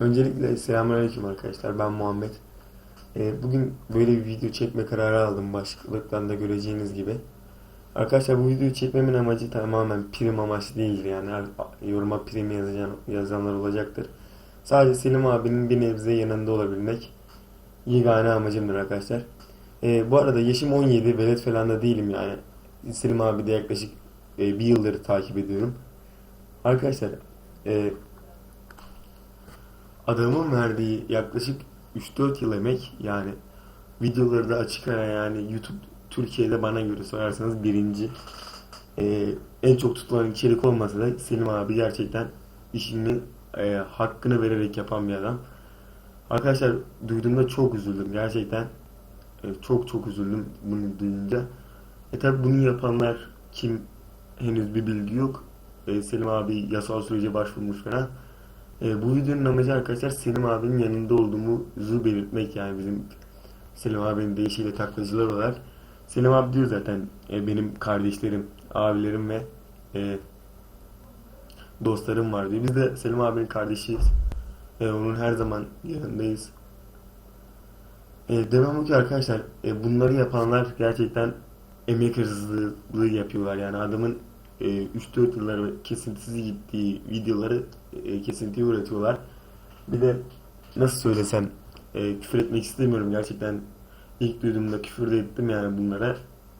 Öncelikle selamünaleyküm arkadaşlar. Ben Muhammed. Ee, bugün böyle bir video çekme kararı aldım başlıktan da göreceğiniz gibi. Arkadaşlar bu videoyu çekmemin amacı tamamen prim amaçlı değildir. Yani yoruma prim yazacağım, yazanlar olacaktır. Sadece Selim abinin bir nebze yanında olabilmek yegane amacımdır arkadaşlar. Ee, bu arada yaşım 17, velet falan da değilim yani. Selim abi de yaklaşık e, bir yıldır takip ediyorum. Arkadaşlar e, adamın verdiği yaklaşık 3-4 yıl emek yani videoları da açık ara yani YouTube Türkiye'de bana göre sorarsanız birinci Ee, en çok tutulan içerik olmasa da Selim abi gerçekten işini e, hakkını vererek yapan bir adam. Arkadaşlar duyduğumda çok üzüldüm gerçekten e, çok çok üzüldüm bunu duyunca. E tabi bunu yapanlar kim henüz bir bilgi yok. E, Selim abi yasal sürece başvurmuş falan. E, bu videonun amacı arkadaşlar Selim abinin yanında olduğumuzu belirtmek yani bizim Selim abinin deyişiyle taklacılar olarak. Selim abi diyor zaten e, benim kardeşlerim, abilerim ve e, dostlarım var diyor. Biz de Selim abinin kardeşiyiz. E, onun her zaman yanındayız. E, demem ki arkadaşlar e, bunları yapanlar gerçekten emek hırsızlığı yapıyorlar. Yani adamın e, 3-4 yılları kesintisiz gittiği videoları e, kesintiye uğratıyorlar. Bir de nasıl söylesem e, küfür etmek istemiyorum gerçekten ilk duyduğumda küfür de ettim yani bunlara.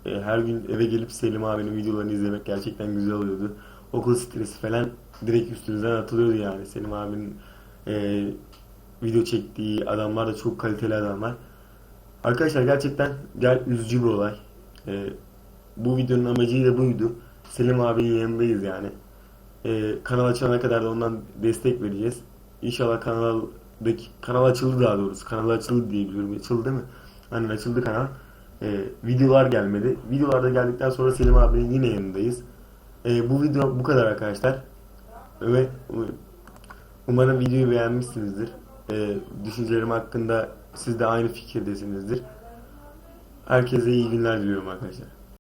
E, her gün eve gelip Selim abinin videolarını izlemek gerçekten güzel oluyordu. Okul stresi falan direkt üstünüzden atılıyordu yani. Selim abinin e, video çektiği adamlar da çok kaliteli adamlar. Arkadaşlar gerçekten gel üzücü bir olay. E, bu videonun amacı da buydu. Selim abinin yanındayız yani. Ee, kanal açana kadar da ondan destek vereceğiz. İnşallah kanaldaki kanal açıldı daha doğrusu. Kanal açıldı diye biliyorum. Açıldı değil mi? Aynen açıldı kanal. Ee, videolar gelmedi. Videolar da geldikten sonra Selim abinin yine yanındayız. Ee, bu video bu kadar arkadaşlar. Ve umarım videoyu beğenmişsinizdir. Ee, düşüncelerim hakkında siz de aynı fikirdesinizdir. Herkese iyi günler diliyorum arkadaşlar.